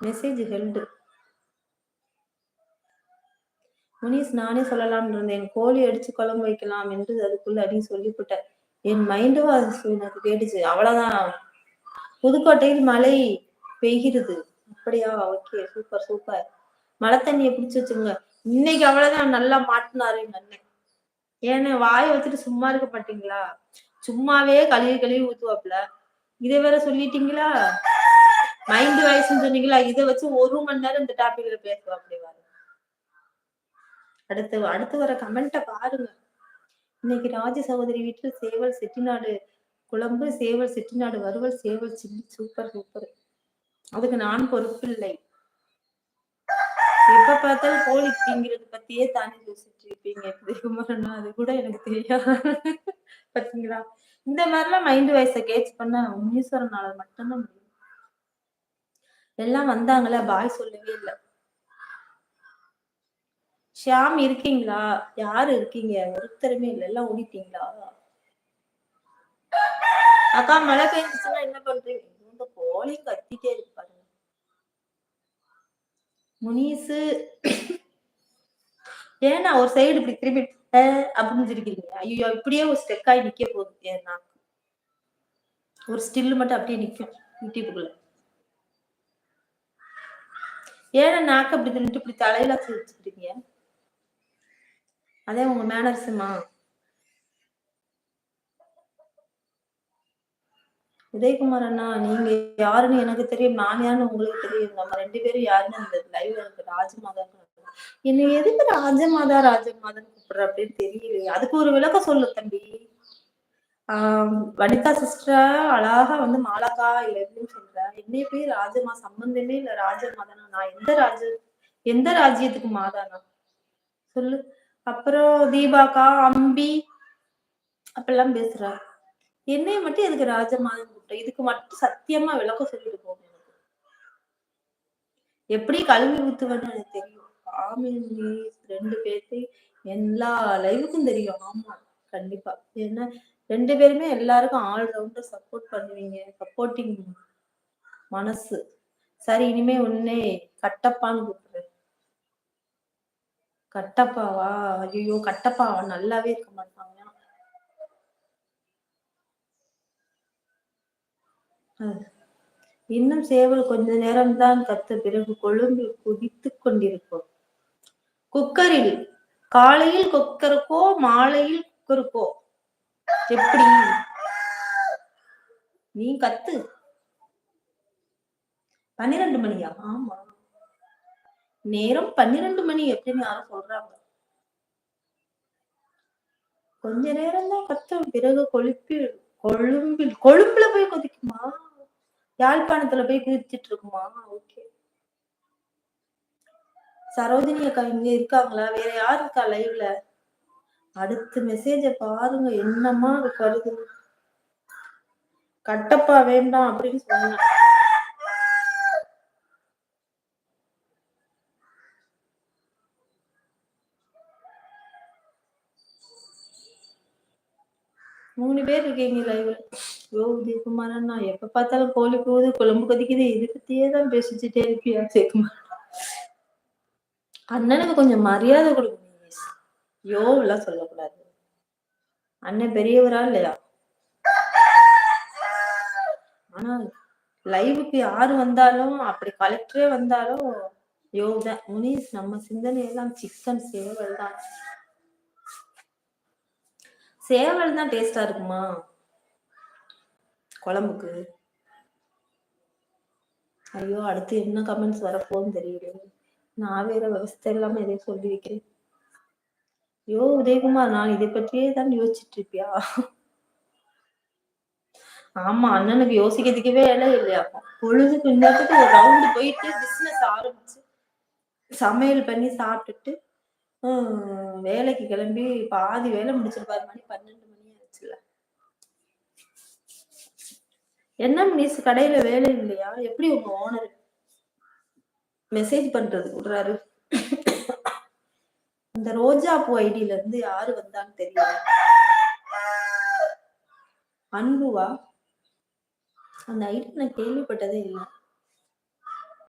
Message held Munis நானே சொல்லலாம்னு இருந்தேன். கோழி அடிச்சு குழம்பு வைக்கலாம் என்று அதுக்குள்ள அடி சொல்லிவிட்டேன் என் மைண்டும் அது எனக்கு கேட்டுச்சு. அவ்வளவுதான். புதுக்கோட்டையில் மழை பெய்கிறது. அப்படியா? ஓகே சூப்பர் சூப்பர் மழை தண்ணியை பிடிச்சி வச்சுங்க இன்னைக்கு அவ்வளவுதான். நல்லா மாட்டினாரு எங்க அண்ணன். ஏன்னு வாய வச்சுட்டு சும்மா இருக்க மாட்டீங்களா? சும்மாவே கழுவி கழுவி ஊத்துவாப்ல இதை வேற சொல்லிட்டீங்களா? மைண்ட் வாய்ஸ்ன்னு சொன்னீங்களா இதை வச்சு ஒரு மணி நேரம் இந்த டாபிக்ல பேசுவாப்டி வர அடுத்து அடுத்து வர கமெண்ட்டை பாருங்க. இன்னைக்கு ராஜ சகோதரி வீட்டில் சேவல் செட்டிநாடு குழம்பு சேவல் செட்டிநாடு வறுவல் சேவல் சில்லி சூப்பர் சூப்பர் அதுக்கு நான் பொறுப்பில்லை எப்ப பார்த்தாலும் கோழி திங்கிறது பத்தியே தானே யோசிச்சுட்டு இருப்பீங்க குமரன்னா அது கூட எனக்கு தெரியாது. பாத்தீங்களா? இந்த மாதிரிலாம் மைண்ட் வயசை கேட்ச் பண்ண முனீஸ்வரனால மட்டும்தான் முடியும். எல்லாம் வந்தாங்களே? பாய் சொல்லவே இல்லை. ஷியாம் இருக்கீங்களா? யாரு இருக்கீங்க? ஒருத்தருமே இல்லை. எல்லாம் ஓடிட்டீங்களா? அக்கா மழை பெஞ்சிச்சுன்னா என்ன பண்றீங்க? இந்த கோழியும் கத்திட்டே இருக்கு பாருங்க. முனீசு. ஏன்னா ஒரு சைடு இப்படி திரும்பி அப்படின்னு இருக்கீங்க ஐயோ இப்படியே ஒரு ஸ்டெக் ஆகி நிக்க போகுது. ஏன்னா ஒரு ஸ்டில் மட்டும் அப்படியே நிக்கும் யூடியூப்புக்குள்ள ஏன்னா நாக்கு அப்படி தின்னுட்டு இப்படி தலையில வச்சுருக்கீங்க அதே உங்க மேனர்ஸுமா? உதயகுமார் அண்ணா நீங்க யாருன்னு எனக்கு தெரியும் நான் யாருன்னு உங்களுக்கு தெரியும். நம்ம ரெண்டு பேரும் யாருன்னு அந்த லைவ்ல இருக்கு ராஜமாதா என்ன எதுக்கு ராஜமாதா ராஜமாதான்னு கூப்பிடுற அப்படின்னு தெரியலையே. அதுக்கு ஒரு விளக்கம் சொல்லு தம்பி. வனிதா சிஸ்டரா அழகா வந்து மாலாக்கா இல்ல எப்படின்னு சொல்ற. என்னைய போய் ராஜமா சம்பந்தமே இல்ல ராஜமாதானா? நான் எந்த ராஜ எந்த ராஜ்யத்துக்கு மாதானா? சொல்லு. அப்புறம் தீபாக்கா அம்பி அப்பெல்லாம் பேசுறா. என்னைய மட்டும் எதுக்கு ராஜமாதன் கூப்பிட்ட? இதுக்கு மட்டும் சத்தியமா விளக்கம் சொல்லிட்டு போங்க எப்படி கல்வி ஊத்துவேன்னு எனக்கு தெரியும். ஃபேமிலி ரெண்டு பேர்த்து எல்லா லைவுக்கும் தெரியும். ஆமா கண்டிப்பா. ஏன்னா ரெண்டு பேருமே எல்லாருக்கும் ஆல் ரவுண்டர் சப்போர்ட் பண்ணுவீங்க சப்போர்ட்டிங் மனசு. சரி இனிமே உன்னே கட்டப்பான்னு கூப்பிடுறேன். கட்டப்பாவா? ஐயோ கட்டப்பாவா நல்லாவே இருக்க மாட்டாங்க இன்னும் சேவல் கொஞ்ச நேரம்தான் கத்த பிறகு கொழும்பில் குதித்து கொண்டிருக்கும். குக்கரில் காலையில் குக்கருக்கோ மாலையில் குக்கருக்கோ? எப்படி? நீ கத்து. பன்னிரண்டு மணியா? ஆமா. நேரம் பன்னிரண்டு மணி. எப்படின்னு யாரும் சொல்றாங்க. கொஞ்ச நேரம் தான் கத்தும் பிறகு கொழுப்பி கொழும்பில் கொழும்புல போய் கொதிக்குமா? யாழ்ப்பாணத்துல போய் குதிச்சிட்டு இருக்குமா ஓகே. சரோஜினி அக்கா இங்க இருக்காங்களா? வேற யார் இருக்கா லைவ்ல அடுத்த மெசேஜ பாருங்க என்னமா அது வருது கட்டப்பா வேண்டாம் அப்படின்னு சொன்ன மூணு பேர் இருக்கீங்க லைவ்ல யோ உதயகுமாரன் அண்ணா எப்ப பார்த்தாலும் கோழி போகுது குழம்பு கொதிக்குது இது பத்தியே தான் பேசிச்சுட்டே இருப்பியா உதயகுமார் அண்ணனுக்கு கொஞ்சம் மரியாதை கொடுக்கணும் யோ எல்லாம் சொல்லக்கூடாது. அண்ணன் பெரியவரா இல்லையா? ஆனா லைவுக்கு யாரு வந்தாலும் அப்படி கலெக்டரே வந்தாலும் யோ முனிஸ் நம்ம சிந்தனையெல்லாம் சிக்கன் சேவல் தான். சேவல் தான் டேஸ்டா இருக்குமா? குழம்புக்கு. ஐயோ அடுத்து என்ன கமெண்ட்ஸ் வரப்போன்னு தெரியல நான் வேற விவசாயம் இல்லாம எதையும் சொல்லி வைக்கிறேன். ஐயோ உதயகுமார் நான் இதை பற்றியே தான் யோசிச்சுட்டு இருப்பியா ஆமா அண்ணனுக்கு யோசிக்கிறதுக்கவே வேலை இல்லையா? பொழுதுக்கு இன்னத்துக்கு ஒரு ரவுண்டு போயிட்டு பிசினஸ் ஆரம்பிச்சு சமையல் பண்ணி சாப்பிட்டுட்டு வேலைக்கு கிளம்பி பாதி வேலை முடிச்சிருப்பாரு மணி பன்னெண்டு மணி ஆச்சுல. என்ன மிஸ்? கடையில வேலை இல்லையா? எப்படி உங்க ஓனர் மெசேஜ் பண்றது? விடுறாரு. இந்த ரோஜா பூ ஐடியில இருந்து யாரு வந்தான்னு தெரியல. அன்புவா? அந்த ஐடி நான் கேள்விப்பட்டதே இல்லை.